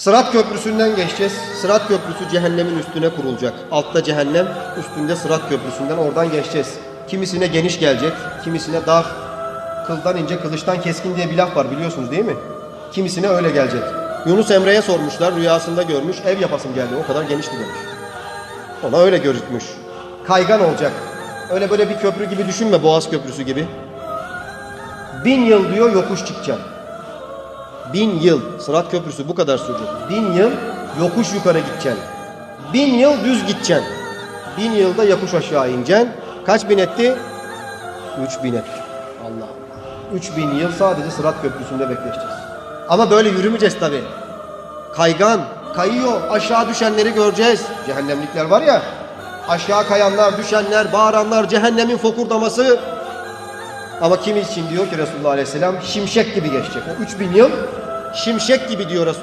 Sırat köprüsünden geçeceğiz. Sırat köprüsü cehennemin üstüne kurulacak. Altta cehennem, üstünde sırat köprüsünden oradan geçeceğiz. Kimisine geniş gelecek, kimisine dar. Kıldan ince, kılıçtan keskin diye bir laf var biliyorsunuz değil mi? Kimisine öyle gelecek. Yunus Emre'ye sormuşlar, rüyasında görmüş. Ev yapasım geldi, o kadar genişti demiş. Ona öyle gözükmüş. Kaygan olacak. Öyle böyle bir köprü gibi düşünme, Boğaz Köprüsü gibi. Bin yıl diyor yokuş çıkacaksın. Bin yıl Sırat Köprüsü bu kadar sürecek. Bin yıl yokuş yukarı gideceksin. Bin yıl düz gideceksin. Bin yılda yokuş aşağı ineceksin. Kaç bin etti? Üç bin etti. Allah. Üç bin yıl sadece Sırat Köprüsü'nde bekleyeceğiz. Ama böyle yürümeyeceğiz tabi. Kaygan, kayıyor. Aşağı düşenleri göreceğiz. Cehennemlikler var ya. Aşağı kayanlar, düşenler, bağıranlar, cehennemin fokurdaması. Ama kimi için diyor ki Resulullah Aleyhisselam şimşek gibi geçecek. O 3000 yıl şimşek gibi diyor Resulullah.